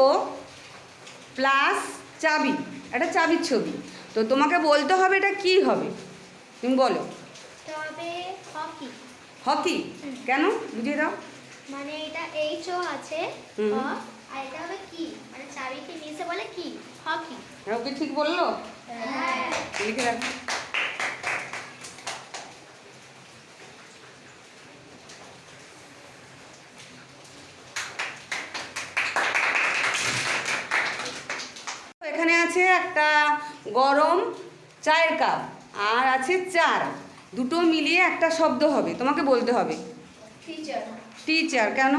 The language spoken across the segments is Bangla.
ও প্লাস চাবি একটা চাবির ছবি। তো তোমাকে বলতে হবে এটা কি হবে? তুমি বলো। হকি। হকি? কেন? বুঝিয়ে দাও। মানে এটা এইচ ও আছে আর এটা হবে কি? মানে চাবিকে মিশে বলে কি? হকি। হ্যাঁ ওকে ঠিক বলল? হ্যাঁ। লিখে রাখো এখানে আছে একটা গরম চায়ের কাপ আর আছে চার। দুটো মিলিয়ে একটা শব্দ হবে তোমাকে বলতে হবে। টিচার টিচার কেন?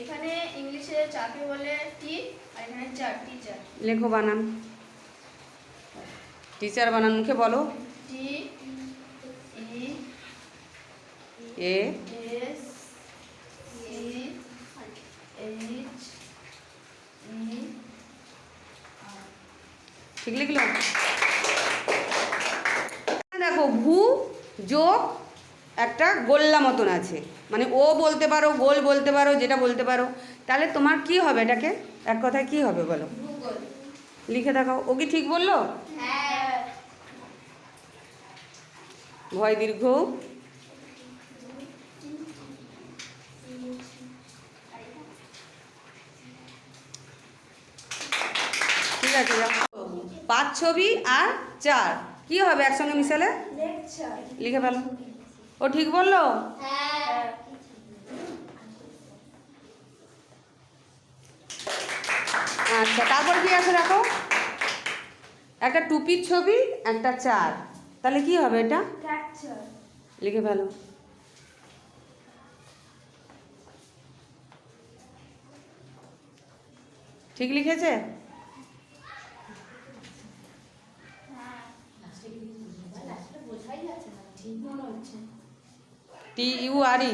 এখানে ইংলিশে চাকে বলে টি আর এখানে চার টিচার লেখো বানান। টিচার বানান মুখে বলো। T E A S C H E ঠিক লিখলো দেখো ভু যোগ একটা গোল্লা মতন আছে। মানে ও বলতে পারো গোল বলতে পারো যেটা বলতে পারো। তাহলে তোমার কি হবে এটাকে? এক কথায় কি হবে বলো? লিখে দেখাও। ও কি ঠিক বলল? হ্যাঁ। ভয় দীর্ঘ। ঠিক আছে পাঁচ ছবি আর চার। কি হবে একসঙ্গে মিশালে? লিখে ফেলো। ও ঠিক বলল? আচ্ছা তারপর কি আছে দেখো? একটা টুপির ছবি, একটা চার। তাহলে কি হবে এটা? লিখে ফেলো। ঠিক লিখেছে? টি ইউ আর ই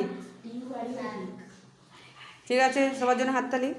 ঠিক আছে সবার জন্য হাততালি।